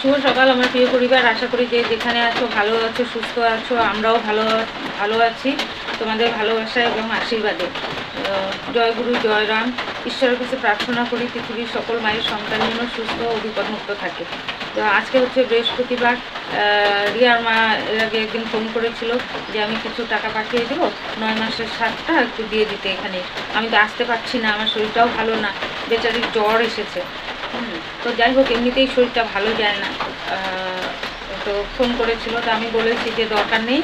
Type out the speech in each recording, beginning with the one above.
শুভ সকাল, আমার প্রিয় পরিবার। আশা করি যে যেখানে আছো, ভালো আছো, সুস্থ আছো, আমরাও ভালো ভালো আছি তোমাদের ভালোবাসা এবং আশীর্বাদে। জয় গুরু, জয় রাম। ঈশ্বরের কাছে প্রার্থনা করি, পৃথিবীর সকল মায়ের সন্তান যেন সুস্থ ও বিপদমুক্ত থাকে। তো আজকে হচ্ছে বৃহস্পতিবার। রিয়ার মা এর আগে একদিন ফোন করেছিল যে আমি কিছু টাকা পাঠিয়ে দেবো, নয় মাসের সাতটা একটু দিয়ে দিতে এখানে। আমি তো আসতে পারছি না, আমার শরীরটাও ভালো না। বেচারির জ্বর এসেছে। তো যাই হোক, এমনিতেই শরীরটা ভালো যায় না। তো ফোন করেছিল, তো আমি বলেছি যে দরকার নেই।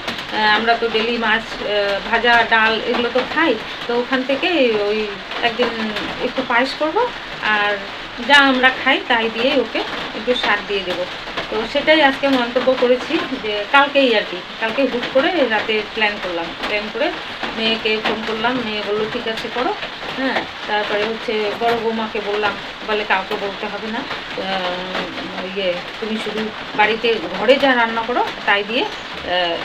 আমরা তো ডেলি মাছ ভাজা, ডাল এগুলো তো খাই। তো ওখান থেকে ওই একদিন একটু পায়েস করব, আর যা আমরা খাই তাই দিয়ে ওকে একটু সার দিয়ে দেবো। তো সেটাই আজকে মন্তব্য করেছি যে কালকেই আর কি, কালকে হুট করে রাতে প্ল্যান করলাম। প্ল্যান করে মেয়েকে ফোন করলাম, মেয়ে বলল, ঠিক আছে, করো। হ্যাঁ তারপরে হচ্ছে বড় বৌমাকে বললাম, বলে কাউকে বলতে হবে না ইয়ে তুমি শুধু বাড়িতে ঘরে যা রান্না করো, তাই দিয়ে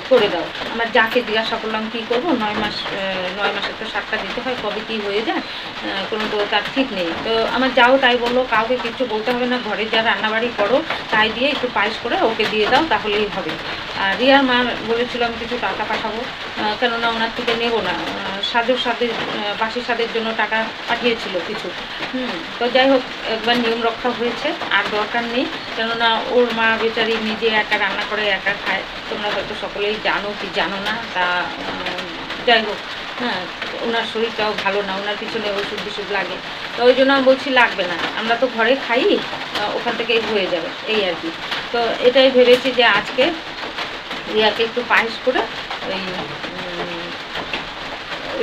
করে দাও। আমার যাকে জিজ্ঞাসা করলাম কী করব, নয় মাস নয় মাসের তো সাতটা দিতে হয়, কবে কী হয়ে যায় কোনো তো তার ঠিক নেই। তো আমার যাও তাই বলল, কাউকে কিছু বলতে হবে না, ঘরে যা রান্নাবাড়ি করো, তাই দিয়ে একটু পায়েস করে ওকে দিয়ে দাও, তাহলেই হবে। আর রিয়ার মা বলেছিলাম কিছু টাকা পাঠাবো কেননা ওনার থেকে নেব না সাজের স্বাদের বাসি স্বাদের জন্য টাকা পাঠিয়েছিল কিছু। হুম, তো যাই হোক, একবার নিয়ম রক্ষা হয়েছে, আর দরকার নেই। কেননা ওর মা বেচারি নিজে একা রান্না করে, একা খায়। তোমরা হয়তো সকলেই জানো কি জানো না, তা যাই হোক হ্যাঁ ওনার শরীরটাও ভালো না, ওনার পিছনে ওষুধ বিষুধ লাগে। তো ওই জন্য বলছি, লাগবে না। আমরা তো ঘরে খাই ওখান থেকেই হয়ে যাবে, এই আর কি। তো এটাই ভেবেছি যে আজকে রিয়াকে একটু পায়েস করে ওই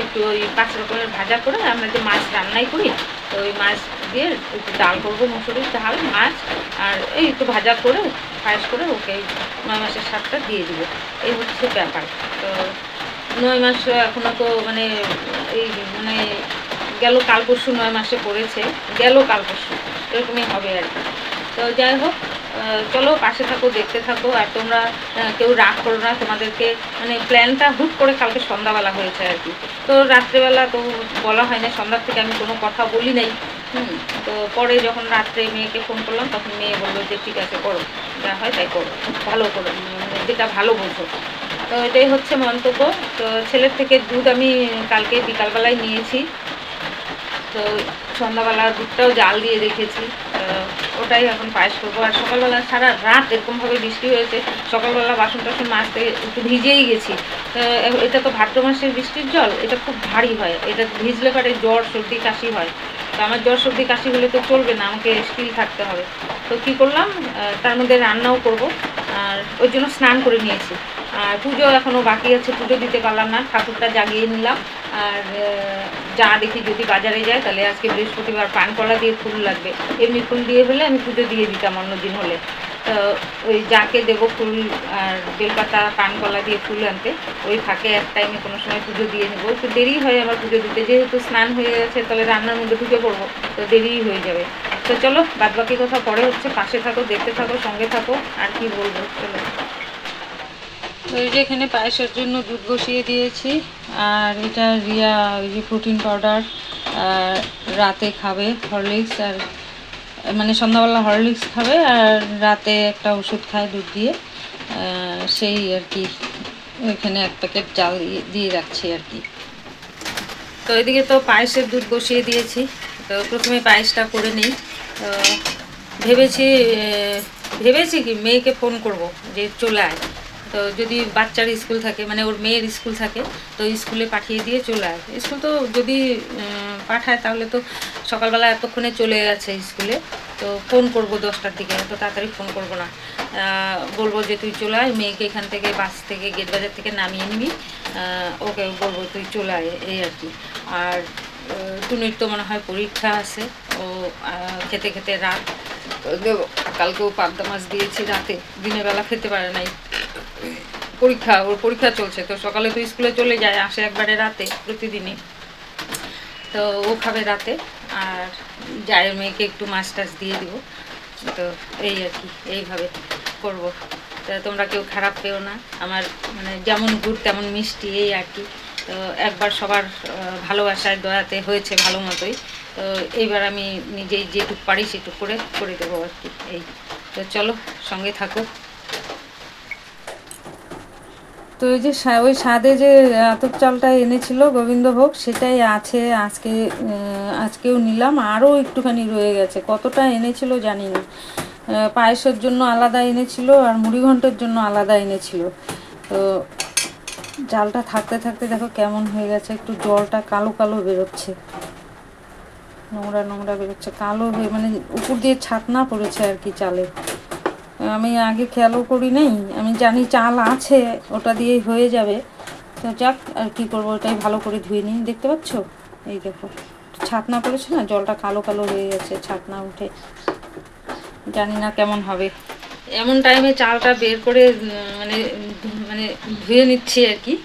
একটু ওই পাঁচ রকমের ভাজা করে আমরা যে মাছ রান্নাই করি, তো ওই মাছ দিয়ে একটু ডাল করব মুসুরির ডাল মাছ, আর এই একটু ভাজা করে, পায়েস করে ওকে নয় মাসের স্বাদটা দিয়ে দিব। এই হচ্ছে ব্যাপার। তো নয় মাস এখনও তো মানে এই মানে গেল কাল পরশু নয় মাসে পড়েছে, গেল কাল পরশু, এরকমই হবে আর কি। তো যাই হোক চলো, পাশে থাকো, দেখতে থাকো, আর তোমরা কেউ রাগ করো না, তোমাদেরকে মানে প্ল্যানটা হুট করে কালকে সন্ধ্যাবেলা হয়েছে আর কি। তো রাত্রেবেলা তো বলা হয় না, সন্ধ্যার থেকে আমি কোনো কথা বলি নাই। হুম, তো পরে যখন রাত্রে মেয়েকে ফোন করলাম, তখন মেয়ে বলল যে, ঠিক আছে, করো, যা হয় তাই করো, ভালো করো মানে যেটা ভালো বোঝো। তো এটাই হচ্ছে মন্তব্য। তো ছেলের থেকে দুধ আমি কালকে বিকালবেলায় নিয়েছি। তো সন্ধ্যাবেলা দুধটাও জাল দিয়ে রেখেছি। ওটাই এখন পায়েস করব। আর সকালবেলা সারা রাত এরকমভাবে বৃষ্টি হয়েছে, সকালবেলা বাসন টাসন মাজতে একটু ভিজেই গেছি। এটা তো ভাদ্র মাসের বৃষ্টির জল, এটা খুব ভারী হয়। এটা ভিজলে পরে জ্বর, সর্দি, কাশি হয়। তো আমার জ্বর, সর্দি, কাশি হলে তো চলবে না, আমাকে স্টিল থাকতে হবে। তো কি করলাম তার মধ্যে রান্নাও করব। আর ওই জন্য স্নান করে নিয়েছি। আর পুজো এখনও বাকি আছে, পুজো দিতে পারলাম না, ঠাকুরটা জাগিয়ে নিলাম। আর যা দেখি যদি বাজারে যায়, তাহলে আজকে বৃহস্পতিবার পান কলা দিয়ে ফুল লাগবে। এমনি ফুল দিয়ে হলে আমি পুজো দিয়ে দিতাম অন্য দিন হলে। তো ওই যাকে দেবো ফুল আর বেলপাতা, পান কলা দিয়ে ফুল আনতে, ওই ফাঁকে এক টাইমে কোনো সময় পুজো দিয়ে নেব। একটু দেরি হয় আমার পুজো দিতে, যেহেতু স্নান হয়ে গেছে, তাহলে রান্নার মধ্যে ঢুকে পড়ব, তো দেরিই হয়ে যাবে। তো চলো, বাদবাকি কথা পরে হচ্ছে, পাশে থাকো, দেখতে থাকো, সঙ্গে থাকো, আর কি বলব, চলো। তো এই যে এখানে পায়েসের জন্য দুধ বসিয়ে দিয়েছি, আর এটা রিয়া ওই যে প্রোটিন পাউডার রাতে খাবে হরলিক্স আর মানে সন্ধ্যাবেলা হরলিক্স খাবে, আর রাতে একটা ওষুধ খায় দুধ দিয়ে সেই আর কি, এখানে এক প্যাকেট চাল দিয়ে- দিয়ে রাখছি আর কি। তো এদিকে তো পায়েসের দুধ বসিয়ে দিয়েছি, তো প্রথমে পায়েসটা করে নিই। তো ভেবেছি ভেবেছি কি, মেয়েকে ফোন করব যে চলে আয়। তো যদি বাচ্চার স্কুল থাকে মানে ওর মেয়ের স্কুল থাকে, তো স্কুলে পাঠিয়ে দিয়ে চলে আয় স্কুল তো যদি পাঠায়, তাহলে তো সকালবেলা এতক্ষণে চলে গেছে স্কুলে। তো ফোন করব দশটার দিকে, এত তাড়াতাড়ি ফোন করব না। বলব যে তুই চলে আয়, মেয়েকে এখান থেকে বাস থেকে, গেট বাজার থেকে নামিয়ে নিবি। ওকে বলব তুই চলে আয়, এই আর কি। আর টুনির তো মনে হয় পরীক্ষা আছে, ও খেতে খেতে রাত কালকেও পাবদা মাছ দিয়েছি রাতে, দিনের বেলা খেতে পারে নাই। পরীক্ষা, ওর পরীক্ষা চলছে। তো সকালে তো স্কুলে চলে যায়, আসে একবারে রাতে প্রতিদিনই। তো ও খাবে রাতে, আর জায়ের মেয়েকে একটু মাছ টাছ দিয়ে দিব। তো এই আর কি, এইভাবে করব। তা তোমরা কেউ খারাপ পেও না। আমার মানে যেমন গুড়, তেমন মিষ্টি, এই আর কি। তো একবার সবার ভালোবাসায়, দয়াতে হয়েছে ভালো মতোই। তো এইবার আমি নিজেই যেটুকু পারি সেটুকু করে করে দেবো আর কি, এই। তো চলো, সঙ্গে থাকো। তো ওই যে ওই স্বাদে যে আতপ চালটা এনেছিল গোবিন্দভোগ, সেটাই আছে, আজকে আজকেও নিলাম। আরও একটুখানি রয়ে গেছে। কতটা এনেছিল জানি না। পায়েসের জন্য আলাদা এনেছিল আর মুড়িঘণ্টের জন্য আলাদা এনেছিল। তো চালটা থাকতে থাকতে দেখো কেমন হয়ে গেছে। একটু জলটা কালো কালো বেরোচ্ছে। নোংরা নোংরা বেরোচ্ছে। কালো হয়ে মানে উপর দিয়ে ছাতনা পড়েছে আর কি চালে। আমি আগে খেয়ালও করি নাই। আমি জানি চাল আছে, ওটা দিয়ে হয়ে যাবে। তো যাক, আর কি করব, ওটাই ভালো করে ধুয়ে নিই। দেখতে পাচ্ছ? এই দেখো। ছাতনা পড়েছে না? জলটা কালো কালো হয়ে গেছে, ছাতনা উঠে। জানি না কেমন হবে। এমন টাইমে চালটা বের করে মানে মানে ধুয়ে নিচ্ছি আর কি।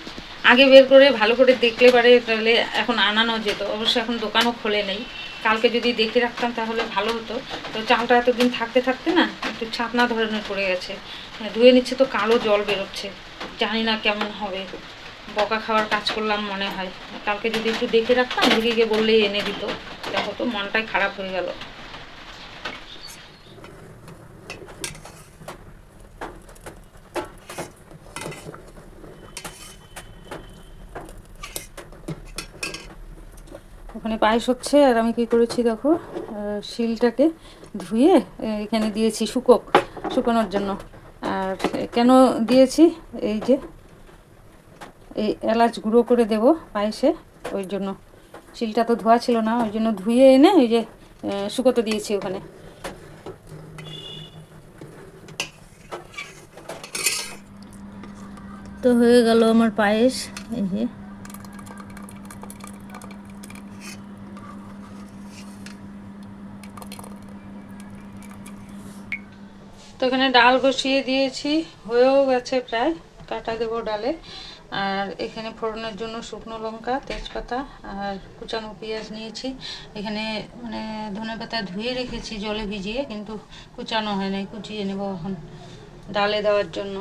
আগে বের করে ভালো করে দেখলে পারে, তাহলে এখন আনানো যেত। অবশ্য এখন দোকানও খোলে নেই। কালকে যদি দেখে রাখতাম তাহলে ভালো হতো। তো চালটা এতদিন থাকতে থাকতে না একটু ছাতনা ধরনের পড়ে গেছে। হ্যাঁ, ধুয়ে নিচ্ছে তো কালো জল বেরোচ্ছে। জানি না কেমন হবে। বকা খাওয়ার কাজ করলাম মনে হয়। কালকে যদি একটু দেখে রাখতাম দিদিকে বললেই এনে দিত। দেখো তো মনটাই খারাপ হয়ে গেল ওখানে পায়েস হচ্ছে, আর আমি কি করেছি দেখো শিলটাকে ধুয়ে এখানে দিয়েছি শুকোক, শুকানোর জন্য। আর কেন দিয়েছি? এই যে, এই এলাচ গুঁড়ো করে দেব পায়েসে, ওই জন্য। শিলটা তো ধোয়া ছিল না, ওই জন্য ধুয়ে এনে ওই যে শুকোতে দিয়েছি ওখানে। তো হয়ে গেল আমার পায়েস, এই যে। তো এখানে ডাল বসিয়ে দিয়েছি, হয়েও গেছে প্রায়, কাটা দেবো ডালে। আর এখানে ফোড়নের জন্য শুকনো লঙ্কা, তেজপাতা আর কুচানো পেঁয়াজ নিয়েছি। এখানে মানে ধনে পাতা ধুয়ে রেখেছি জলে ভিজিয়ে, কিন্তু কুচানো হয় নাই কুচিয়ে নেব এখন ডালে দেওয়ার জন্য।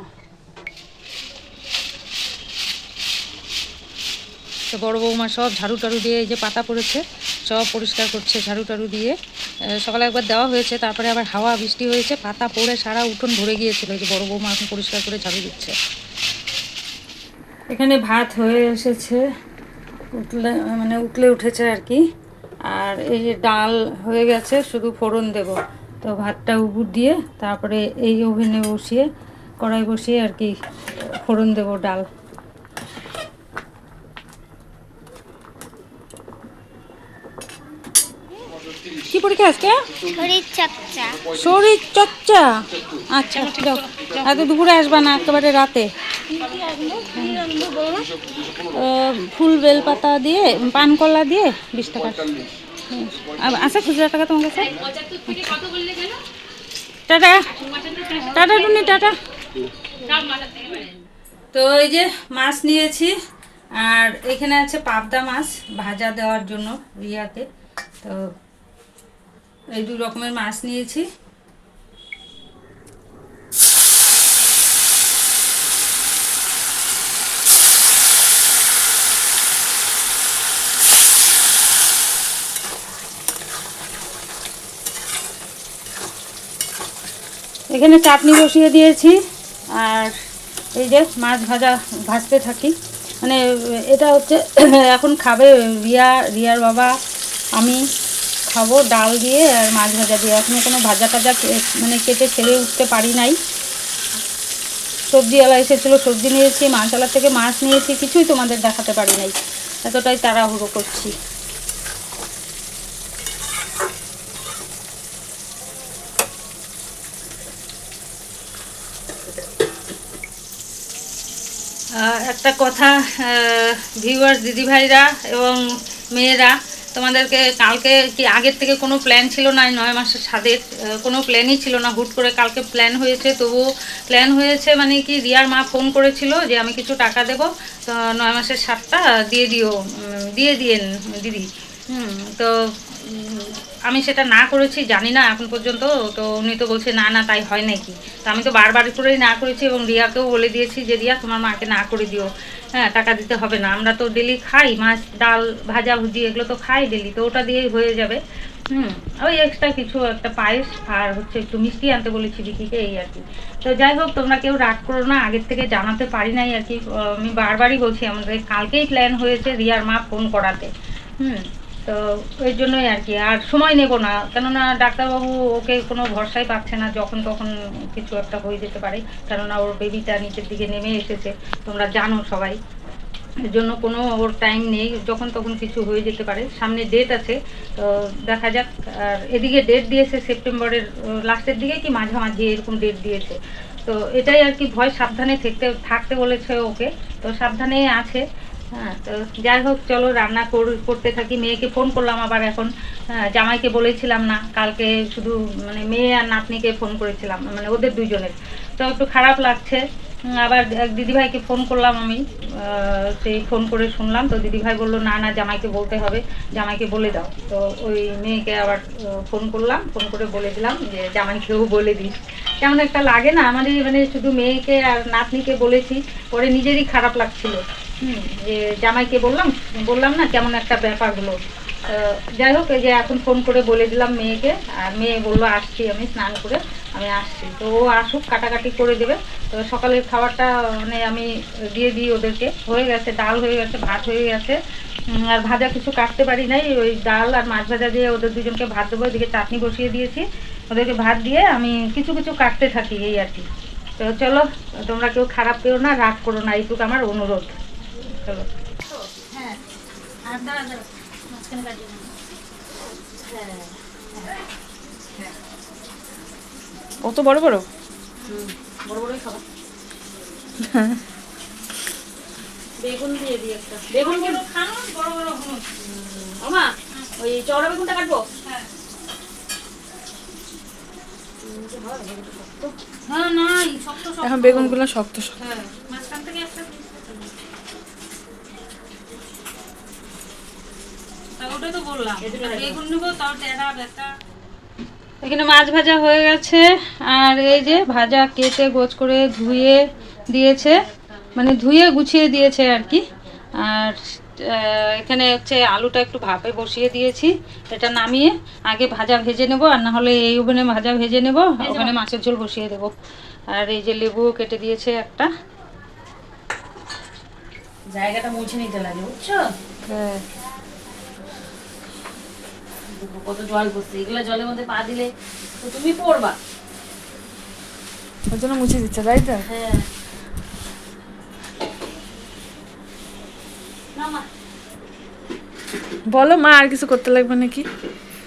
তো বড় বৌমা সব ঝাড়ু টাড়ু দিয়ে এই যে পাতা পড়েছে সব পরিষ্কার করছে, ঝাড়ু টাড়ু দিয়ে। সকালে একবার দেওয়া হয়েছে, তারপরে আবার হাওয়া, বৃষ্টি হয়েছে, পাতা পড়ে সারা উঠোন ভরে গিয়েছিল। যে বড় বৌমা এখন পরিষ্কার করে ঝাড়ু দিচ্ছে। এখানে ভাত হয়ে এসেছে, উঠলে মানে উঠলে উঠেছে আর কি। আর এই যে ডাল হয়ে গেছে, শুধু ফোড়ন দেব। তো ভাতটা উপর দিয়ে, তারপরে এই ওভেনে বসিয়ে, কড়াই বসিয়ে আর কি ফোড়ন দেব ডাল। কি আজকে? শরীর চর্চা। শরীর চর্চা? আচ্ছা যাও এত দুপুরে আসবা না একেবারে রাতে। ফুল বেলপাতা দিয়ে পান কলা দিয়ে বিশ টাকা। আছে খুচরা টাকা তোমার কাছে? টাটা। টাটা টুনি টাটা। তো এই যে মাছ নিয়েছি আর এখানে আছে পাবদা মাছ ভাজা দেওয়ার জন্য রিয়াতে তো এই দু রকমের মাছ নিয়েছি। এখানে চাটনি বসিয়ে দিয়েছি, আর এই যে মাছ ভাজা, ভাজতে থাকি। মানে এটা হচ্ছে, এখন খাবে রিয়া, রিয়ার বাবা, আমি। খাব ডাল দিয়ে আর মাছ ভাজা দিয়ে। এখনও কোনো ভাজা টাজা মানে কেটে ছেড়ে উঠতে পারি নাই। সবজিওয়ালা এসেছিল, সবজি নিয়েছি মাছওয়ালার থেকে মাছ নিয়েছি, কিছুই তোমাদের দেখাতে পারি নাই। এতটাই তাড়াহুড়ো করছি। একটা কথা ভিউয়ার্স দিদিভাইরা এবং মেয়েরা তোমাদেরকে কালকে কি আগের থেকে কোনো প্ল্যান ছিল না? নয় মাসের ছাদের কোনো প্ল্যানই ছিল না। হুট করে কালকে প্ল্যান হয়েছে, তবুও প্ল্যান হয়েছে মানে কি, রিয়ার মা ফোন করেছিল যে আমি কিছু টাকা দেবো, তো নয় মাসের ছাদটা দিয়ে দিও দিয়ে দিয়েন দিদি। তো আমি সেটা না করেছি, জানি না এখন পর্যন্ত, তো উনি তো বলছে, না না, তাই হয় নাকি? তো আমি তো বারবার করেই না করেছি এবং রিয়াকেও বলে দিয়েছি যে, রিয়া, তোমার মাকে না করে দিও। হ্যাঁ টাকা দিতে হবে না। আমরা তো ডেলি খাই, মাছ, ডাল, ভাজা ভুজি এগুলো তো খাই ডেলি তো ওটা দিয়েই হয়ে যাবে। হুম, ওই এক্সট্রা কিছু একটা পায়েস আর হচ্ছে একটু মিষ্টি আনতে বলেছি বিকিকে এই আর কি। তো যাই হোক, তোমরা কেউ রাগ করো না, আগের থেকে জানাতে পারি নাই আর কি। আমি বারবারই বলছি, আমাদের কালকেই প্ল্যান হয়েছে রিয়ার মা ফোন করাতে। হুম তো ওই জন্যই আর কি। আর সময় নেব না, কেননা ডাক্তারবাবু ওকে কোনো ভরসাই পাচ্ছে না যখন তখন কিছু একটা হয়ে যেতে পারে, কেননা ওর বেবিটা নিচের দিকে নেমে এসেছে, তোমরা জানো সবাই। এর জন্য কোনো ওর টাইম নেই, যখন তখন কিছু হয়ে যেতে পারে। সামনে ডেট আছে, তো দেখা যাক। আর এদিকে ডেট দিয়েছে সেপ্টেম্বরের লাস্টের দিকে কি মাঝামাঝি এরকম ডেট দিয়েছে। তো এটাই আর কি, ভয় সাবধানে থাকতে থাকতে বলেছে ওকে। তো সাবধানেই আছে। হ্যাঁ তো যাই হোক চলো রান্না কর- করতে থাকি। মেয়েকে ফোন করলাম আবার এখন। হ্যাঁ, জামাইকে বলেছিলাম না কালকে শুধু মানে মেয়ে আর নাতনিকে ফোন করেছিলাম মানে ওদের দুজনের তো একটু খারাপ লাগছে। আবার এক দিদিভাইকে ফোন করলাম আমি। সেই ফোন করে শুনলাম। তো দিদিভাই বলল না না জামাইকে বলতে হবে। জামাইকে বলে দাও। তো ওই মেয়েকে আবার ফোন করলাম। ফোন করে বলে দিলাম যে জামাইকেও বলে দিস। কেমন একটা লাগে না আমাদের মানে শুধু মেয়েকে আর নাতনিকে বলেছি পরে নিজেরই খারাপ লাগছিল। যে জামাইকে বললাম বললাম না কেমন একটা ব্যাপার হলো যাই হোক যে এখন ফোন করে বলে দিলাম মেয়েকে, আর মেয়ে বলল, আসছি আমি স্নান করে, আমি আসছি। তো ও আসুক, কাটাকাটি করে দেবে। তো সকালের খাবারটা মানে আমি দিয়ে দিই ওদেরকে। হয়ে গেছে, ডাল হয়ে গেছে, ভাত হয়ে গেছে। আর ভাজা কিছু কাটতে পারি নাই, ওই ডাল আর মাছ ভাজা দিয়ে ওদের দুজনকে ভাত দেবো, এদিকে চাটনি বসিয়ে দিয়েছি। ওদেরকে ভাত দিয়ে আমি কিছু কিছু কাটতে থাকি, এই আর কি। তো চলো, তোমরা কেউ খারাপ পেও না, রাগ করো না, এইটুকু আমার অনুরোধ। চলো। হ্যাঁ আর দাঁড়া দাঁড়া মাঝখানে কাটিয়ে দাও। অত বড় বড়? বড় বড়ই খাবার বেগুন দিয়ে দিই একটা। বেগুন কি? আমা ওই চওড়া বেগুনটা কাটবো? হ্যাঁ। শক্ত শক্ত। এখন বেগুনগুলো শক্ত শক্ত। হ্যাঁ মাঝখান থেকে একটা piece কেটে দিই। তা ওটাই তো বললাম বেগুন নেব তাও টেরা বেটা এখানে মাছ ভাজা হয়ে গেছে আর এই যে ভাজা কেটে গোছ করে ধুয়ে দিয়েছে মানে ধুয়ে গুছিয়ে দিয়েছে আর কি। আর এখানে হচ্ছে আলুটা একটু ভাপে বসিয়ে দিয়েছি এটা নামিয়ে আগে ভাজা ভেজে নেব আর না হলে এই ওভেনে ভাজা ভেজে নেব ওখানে মাছের ঝোল বসিয়ে দেব। আর এই যে লেবু কেটে দিয়েছে একটা। জায়গাটা মুছে নিতে লাগে বুঝছ? হ্যাঁ। কত জল পড়ছে এগুলা জলের মধ্যে পা দিলে তো তুমি পড়বা। ওর জন্য মুছে দিচ্ছে তাই তো? হ্যাঁ। বলো মা আর কিছু করতে লাগবে নাকি?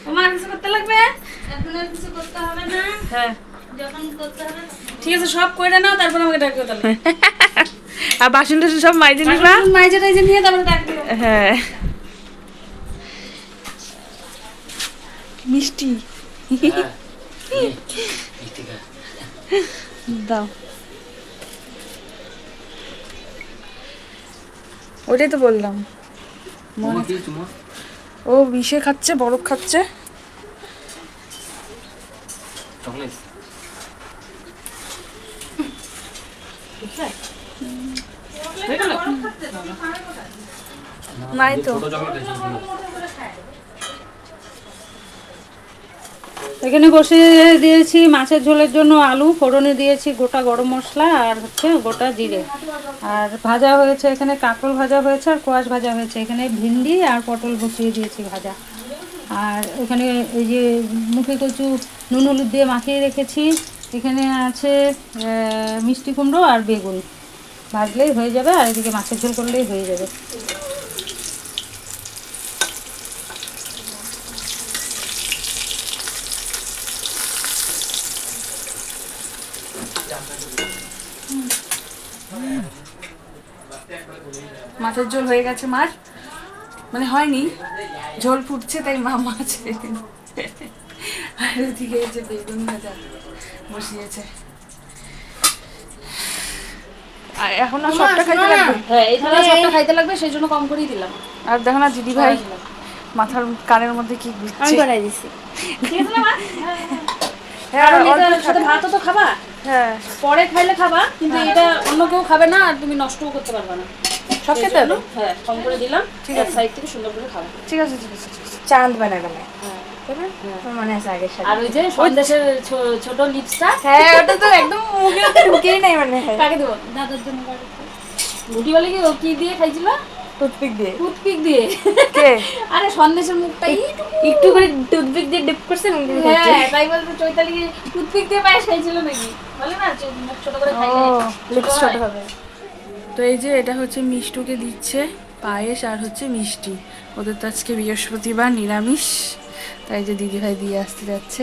তোমার কিছু করতে লাগবে? এখন আর কিছু করতে হবে না। হ্যাঁ। যখন করতে হবে ঠিক আছে সব কইরা নাও তারপর আমাকে ডাকবে তাহলে। আর বাসন টাসন সব মাইজে নিবা? মাইজে টাইজে নিয়ে তারপরে ডাক দিও হ্যাঁ। মিষ্টি দাও ওটাই তো বললাম। ও বিষে খাচ্ছে বরফ খাচ্ছে। নাই তো। এখানে বসিয়ে দিয়েছি মাছের ঝোলের জন্য আলু, ফোড়নে দিয়েছি গোটা গরম মশলা আর হচ্ছে গোটা জিরে। আর ভাজা হয়েছে, এখানে কাঁকরোল ভাজা হয়েছে আর কোয়াশ ভাজা হয়েছে। এখানে ভিন্ডি আর পটল বসিয়ে দিয়েছি ভাজা। আর এখানে এই যে মুখে কচু, নুন হলুদ দিয়ে মাখিয়ে রেখেছি। এখানে আছে মিষ্টি কুমড়ো আর বেগুন। ভাজলেই হয়ে যাবে আর এদিকে মাছের ঝোল করলেই হয়ে যাবে। মাছের ঝোল হয়ে গেছে মার। মানে হয়নি ঝোল ফুটছে তাই মা মাছ। আর ওদিকে যে বেগুন ভাজা বসিয়েছে। আর এখন আর সবটা খাইতে লাগবে? হ্যাঁ এই থালা সবটা খাইতে লাগবে সেই জন্য কম করেই দিলাম। আর দেখো না দিদি ভাই মাথার কানের মধ্যে কি ঘুরছে বাড়াই দিছি। হ্যাঁ সাথে ভাতও তো খাবা। হ্যাঁ। পরে খাইলে খাবা কিন্তু এটা অন্য কেউ খাবে না আর তুমি নষ্টও করতে পারবে না। সব খেতে হবে? হ্যাঁ কম করে দিলাম। ঠিক আছে। সাইড থেকে সুন্দর করে খাবা। ঠিক আছে ঠিক আছে চাঁদ বানাবে না? হ্যাঁ। না? আমার মনে আছে আগের সাথে। আর ওই যে সন্দেশের ছোট লিপসটা হ্যাঁ ওটা তো একদম মুখে ঢুকেই নাই মানে কাকে দেবো? দাদার জন্য রুটি বলে কি ও কি দিয়ে খাইছিল? টুথপিক দিয়ে। টুথপিক দিয়ে? কে? আরে সন্দেশের মুখটা একটু করে টুথপিক দিয়ে ডিপ করছে হ্যাঁ তাই বলতে চৈতালি টুথপিক দিয়ে পায়েস খাইছিল নাকি? বলে না মুখ ছোট করে খাইলে লিপস ছোট হবে। তো এই যে এটা হচ্ছে মিষ্টুকে দিচ্ছে পায়েস আর হচ্ছে মিষ্টি। ওদের তো আজকে বৃহস্পতিবার নিরামিষ। তাই যে দিদি ভাই দিয়ে আসতে যাচ্ছে।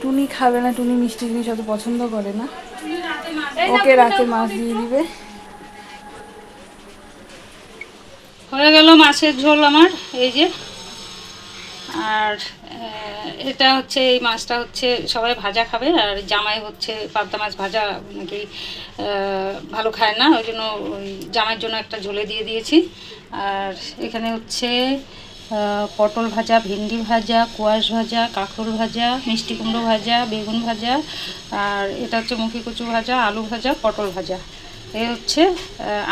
টুনি খাবে না টুনি মিষ্টি জিনিস অত পছন্দ করে না। ওকে রাতে মাছ দিয়ে দিবে। হয়ে গেল মাছের ঝোল আমার এই যে। আর এটা হচ্ছে, এই মাছটা হচ্ছে সবাই ভাজা খাবে, আর জামাই হচ্ছে পাবদা মাছ ভাজা নাকি ভালো খায় না, ওই জন্য জামাইয়ের জন্য একটা ঝোলে দিয়ে দিয়েছি। আর এখানে হচ্ছে পটল ভাজা, ভেন্ডি ভাজা, কোয়াশ ভাজা, কাঁকড় ভাজা, মিষ্টি কুমড়ো ভাজা, বেগুন ভাজা, আর এটা হচ্ছে মুখি কচু ভাজা, আলু ভাজা, পটল ভাজা। এ হচ্ছে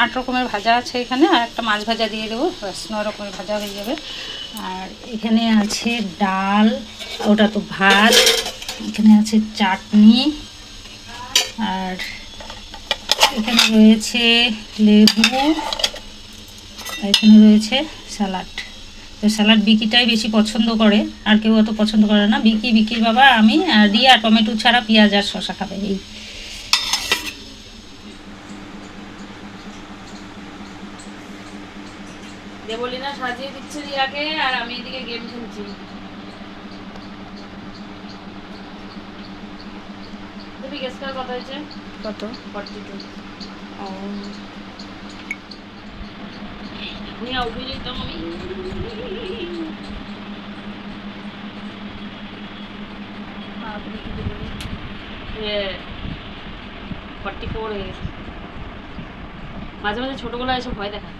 আট রকমের ভাজা আছে এখানে, আর একটা মাছ ভাজা দিয়ে দেবো, ব্যাস নয় রকমের ভাজা হয়ে যাবে। আর এখানে আছে ডাল, ওটা তো ভাত, এখানে আছে চাটনি, আর এখানে রয়েছে লেবু, আর এখানে রয়েছে স্যালাড তো স্যালাড বিকিটাই বেশি পছন্দ করে, আর কেউ অত পছন্দ করে না। বিকি, বিকির বাবা, আমি, আর রিয়া টমেটো ছাড়া পেঁয়াজ আর শশা খাবে, এই। সাজিয়ে আর আমি এদিকে গেম খেলছি। তুমি গেস করার কথা হয়েছে? কত? ফর্টি টু ও আমি। ফর্টি ফোর হয়ে গেছে। মাঝে মাঝে ছোটগুলো এসব ভয় দেখা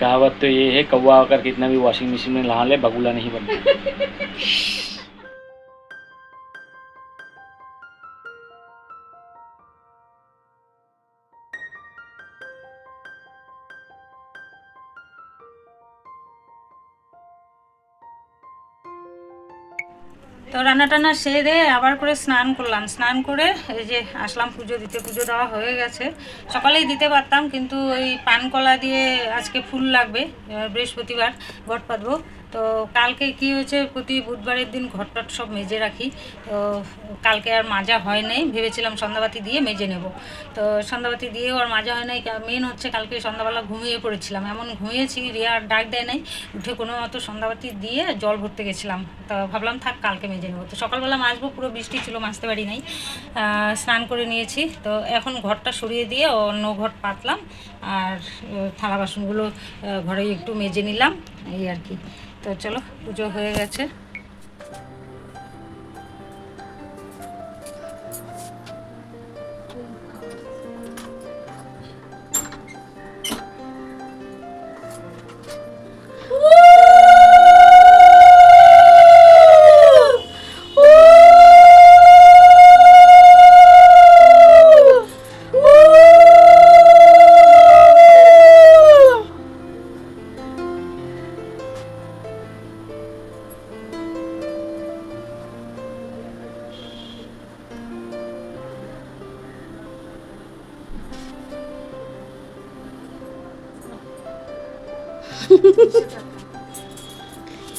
कहावत तो ये है, कौवा अगर कितना भी वॉशिंग मशीन में नहा ले, बगुला नहीं बनता। তো রান্না টান্না সেরে আবার করে স্নান করলাম। স্নান করে এই যে আসলাম পুজো দিতে। পুজো দেওয়া হয়ে গেছে। সকালেই দিতে পারতাম, কিন্তু ওই পানকলা দিয়ে আজকে ফুল লাগবে বৃহস্পতিবার ঘট পাতবো তো কালকে কি হয়েছে, প্রতি বুধবারের দিন ঘরটট সব মেজে রাখি। তো কালকে আর মাজা হয় নাই, ভেবেছিলাম সন্ধ্যাবাতি দিয়ে মেজে নেব। তো সন্ধ্যাবাতি দিয়েও আর মাজা হয় নাই মেন হচ্ছে কালকে সন্ধ্যাবেলা ঘুমিয়ে পড়েছিলাম। এমন ঘুমিয়েছি, রিয়া আর ডাক দেয় নাই, উঠে কোনো মতো সন্ধ্যাবাতি দিয়ে জল ভরতে গেছিলাম। তো ভাবলাম থাক, কালকে মেজে নেব। তো সকালবেলা মাজবো, পুরো বৃষ্টি ছিল, মাজতে পারি নাই। স্নান করে নিয়েছি। তো এখন ঘরটা সরিয়ে দিয়ে অন্য ঘর পাতলাম, আর থালা বাসনগুলো ঘরে একটু মেজে নিলাম। এই আর কি। তো চলো পুজো হয়ে গেছে।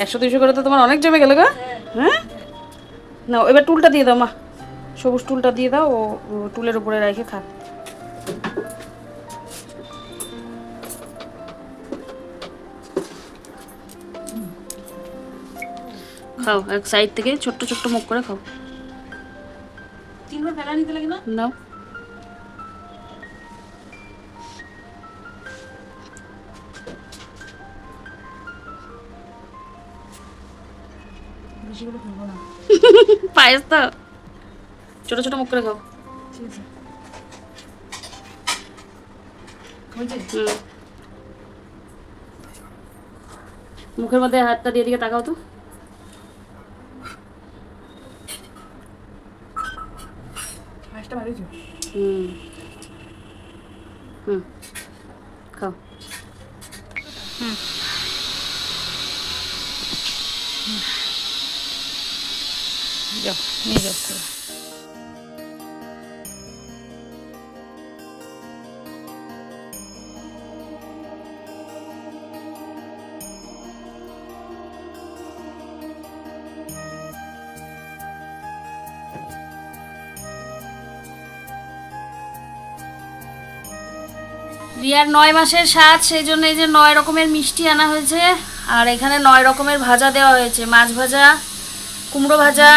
একশো দুইশো করে তো তোমার অনেক জমে গেল গা। হ্যাঁ? না এবার টুলটা দিয়ে দাও মা। সবুজ টুলটা দিয়ে দাও ও টুলের উপরে রেখে খা খাও এক সাইড থেকে ছোট্ট ছোট্ট মুখ করে খাও। তিনবার ফেলা নিতে লাগে না? নাও। সেগুলো পায়েস তো ছোট ছোট মুখ করে খাও। ঠিক মুখের মধ্যে হাতটা দিয়ে দিকে তাকাও তো। হুম। হুম। খাও। হুম। যাও, নিয়ে যাও রিয়ার নয় মাসের স্বাদ, সেই জন্য এই যে নয় রকমের মিষ্টি আনা হয়েছে, আর এখানে নয় রকমের ভাজা দেওয়া হয়েছে। মাছ ভাজা, কুমড়ো ভাজা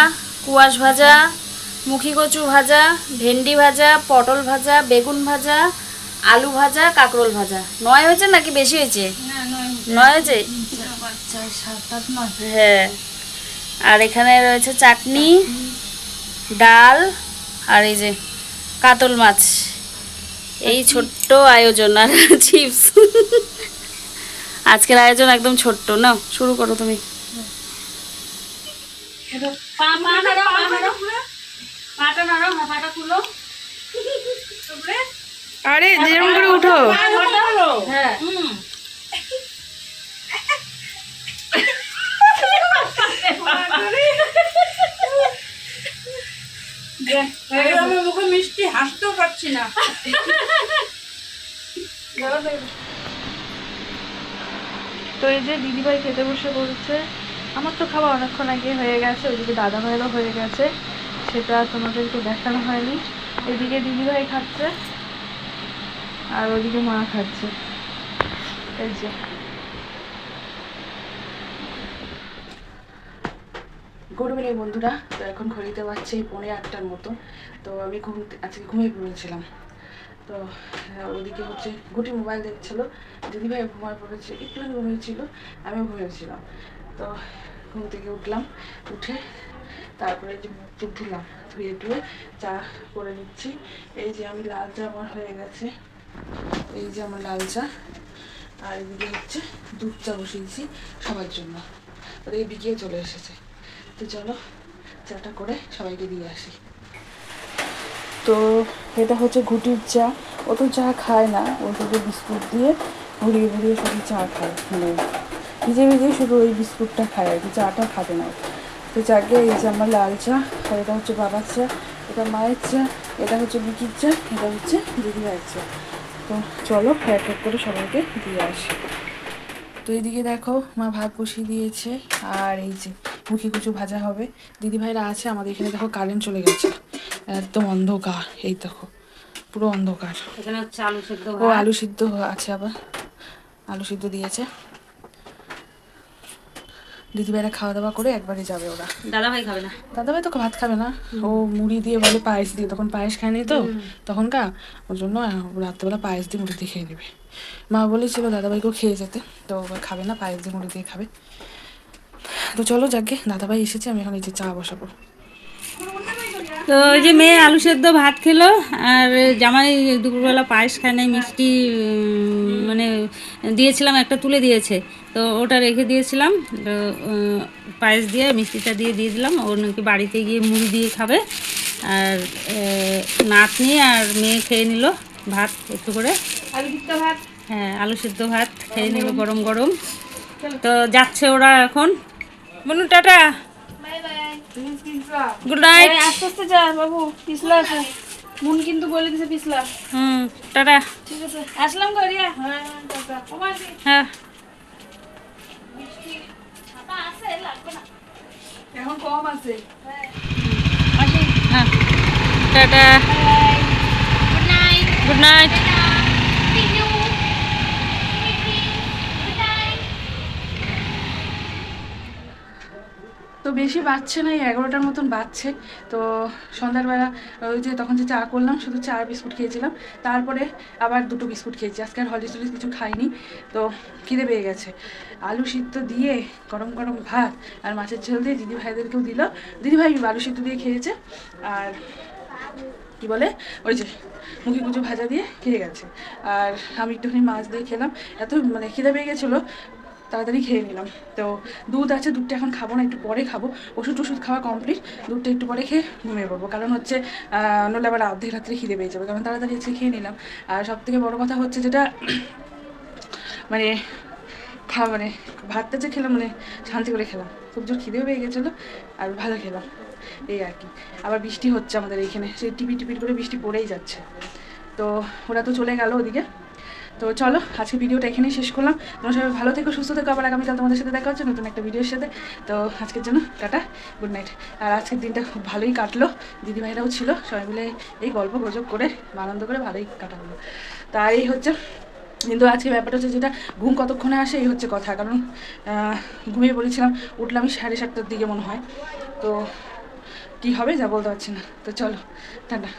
কুয়াশ ভাজা মুখি কচু ভাজা ভেন্ডি ভাজা পটল ভাজা বেগুন ভাজা আলু ভাজা কাঁকরোল ভাজা। নয় হয়েছে নাকি বেশি হয়েছে? নয় হয়েছে। হ্যাঁ। আর এখানে রয়েছে চাটনি ডাল আর এই যে কাতল মাছ। এই ছোট্ট আয়োজন আর চিপস। আজকের আয়োজন একদম ছোট্ট না শুরু করো তুমি। আরে যেরকম করে উঠো। মুখে মিষ্টি হাসতেও পারছি না। তো এই যে দিদিভাই খেতে বসে পড়েছে। আমার তো খাওয়া অনেকক্ষণ আগে হয়ে গেছে, ওইদিকে দাদা ভাইয়েরও হয়ে গেছে, সেটা তোমাদেরকে দেখানো হয়নি। এদিকে দিদিভাই খাচ্ছে, আর ওইদিকে মা খাচ্ছে। এই যে। গুড ইভিনিং বন্ধুরা। তো এখন ঘড়িতে পাচ্ছে পৌনে আটটার মতো। তো আমি ঘুম, আজকে ঘুমিয়ে পড়েছিলাম। তো ওদিকে হচ্ছে গুটি মোবাইল দেখছিল। দিদিভাই ঘুমায় পড়েছে, একটুখানি ঘুমিয়েছিল, আমিও ঘুমিয়েছিলাম। তো ঘুম থেকে উঠলাম, উঠে তারপরে যে মুখ টুক ধুলাম, ধুয়ে টুয়ে চা করে নিচ্ছি। এই যে আমি লাল চা আমার হয়ে গেছে, এই যে আমার লাল চা। আর এদিকে হচ্ছে দুধ চা বসিয়েছি সবার জন্য। ওদিকে বিকিয়ে চলে এসেছে। তো চলো চাটা করে সবাইকে দিয়ে আসি। তো এটা হচ্ছে ঘুটির চা। ও তো চা খায় না, ও শুধু বিস্কুট দিয়ে ঘুরিয়ে ঘুরিয়ে শুধু চা খায়। মানে ভিজে ভিজে শুধু ওই বিস্কুটটা খায় আর কি চাটা খাবে না। তো চাকে এই যে আমার লাল চা আর এটা হচ্ছে বাবার চা এটা মায়ের চা এটা হচ্ছে বিকির চা এটা হচ্ছে দিদিভাইয়ের চা। তো চলো এক এক করে সবাইকে দিয়ে আসি। তো এদিকে দেখো মা ভাত বসিয়ে দিয়েছে আর এই যে মুখি কুচু ভাজা হবে। দিদিভাইরা আছে আমাদের এখানে দেখো কারেন্ট চলে গেছে। একদম অন্ধকার এই দেখো পুরো অন্ধকার। এখানে হচ্ছে আলু সেদ্ধ ও আলু সিদ্ধ আছে আবার আলু সিদ্ধ দিয়েছে। দিদিভাইরা খাওয়া দাওয়া করে একবারে যাবে ওরা। দাদা ভাই খাবে না। দাদাভাই তো ভাত খাবে না। ও মুড়ি দিয়ে বলে পায়েস দিয়ে তখন পায়েস খায়নি তো। তখন কা ওর জন্য রাত্রেবেলা পায়েস দিয়ে মুড়ি দিয়ে খেয়ে নেবে। মা বলেছিল দাদাভাইকেও খেয়ে যেতে তো খাবে না পায়েস দিয়ে মুড়ি দিয়ে খাবে। তো চলো যাকে দাদাভাই এসেছে আমি এখন এই যে চা বসাবো। তো ওই যে মেয়ে আলু সেদ্ধ ভাত খেলো আর জামাই দুপুরবেলা পায়েস খায় নাই মিষ্টি মানে দিয়েছিলাম একটা তুলে দিয়েছে। তো ওটা রেখে দিয়েছিলাম তো পায়েস দিয়ে মিষ্টিটা দিয়ে দিয়ে দিলাম ও নাকি বাড়িতে গিয়ে মুড়ি দিয়ে খাবে। আর নাতনি আর মেয়ে খেয়ে নিল ভাত একটু করে। আলু সিদ্ধ ভাত? হ্যাঁ আলু সিদ্ধ ভাত খেয়ে নিল গরম। গরম তো যাচ্ছে ওরা এখন। বলুন টাটা। গুড নাইট আস্তে আস্তে যা বাবু পিছলা আছে। মুন কিন্তু বলে দিছে পিছলা হুম টাটা। ঠিক আছে। আসলাম হ্যাঁ হ্যাঁ। কম আছে। হ্যাঁ। টাটা। গুড নাইট তো বেশি বাজছে না, এই এগারোটার মতন বাজছে। তো সন্ধ্যাবেলা ওই যে তখন যে চা করলাম, শুধু চা বিস্কুট খেয়েছিলাম। তারপরে আবার দুটো বিস্কুট খেয়েছি। আজকে আর হলিস টলিস কিছু খাইনি, তো খিদে পেয়ে গেছে। আলু সিদ্ধ দিয়ে গরম গরম ভাত আর মাছের ঝোল দিয়ে দিদি ভাইদেরকেও দিল। দিদি ভাই আলু সিদ্ধ দিয়ে খেয়েছে আর কি বলে, ওই যে মুখি কুচু ভাজা দিয়ে খেয়ে গেছে। আর আমি একটুখানি মাছ দিয়ে খেলাম। এত মানে খিদে পেয়ে গেছিল তাড়াতাড়ি খেয়ে নিলাম। তো দুধ আছে, দুধটা এখন খাব না, একটু পরে খাব। ওষুধ টষুধ খাওয়া কমপ্লিট দুধটা একটু পরে খেয়ে ঘুমিয়ে পড়ব। কারণ হচ্ছে নইলে আবার অর্ধেক রাত্রে খিদে পেয়ে যাবে। কারণ তাড়াতাড়ি আজকে খেয়ে নিলাম। আর সব থেকে বড়ো কথা হচ্ছে যেটা মানে খা মানে ভাতটা যে খেলাম মানে শান্তি করে খেলাম। খুব জোর খিদেও পেয়ে গেছিল, আর ভালো খেলাম। এই আর কি। আবার বৃষ্টি হচ্ছে আমাদের এইখানে সেই টিপি টিপিট করে বৃষ্টি পড়েই যাচ্ছে। তো ওরা তো চলে গেল ওদিকে। তো চলো, আজকে ভিডিওটা এখানেই শেষ করলাম। তোমরা সবাই ভালো থেকো, সুস্থ থেকো, আবার আগামীকাল তোমাদের সাথে দেখা হচ্ছে নতুন একটা ভিডিওর সাথে। তো আজকের জন্য টাটা গুড নাইট আর আজকের দিনটা খুব ভালোই কাটলো, দিদিভাইরাও ছিল, সবাই মিলে এই গল্প গুজব করে, আনন্দ করে ভালোই কাটা হলো তা এই হচ্ছে, কিন্তু আজকে ব্যাপারটা হচ্ছে যেটা, ঘুম কতক্ষণে আসে, এই হচ্ছে কথা। কারণ ঘুমিয়ে বলেছিলাম উঠলাম সাড়ে সাতটার দিকে মনে হয়। তো কি হবে, যা বলতে পারছি না। তো চলো, টাটা।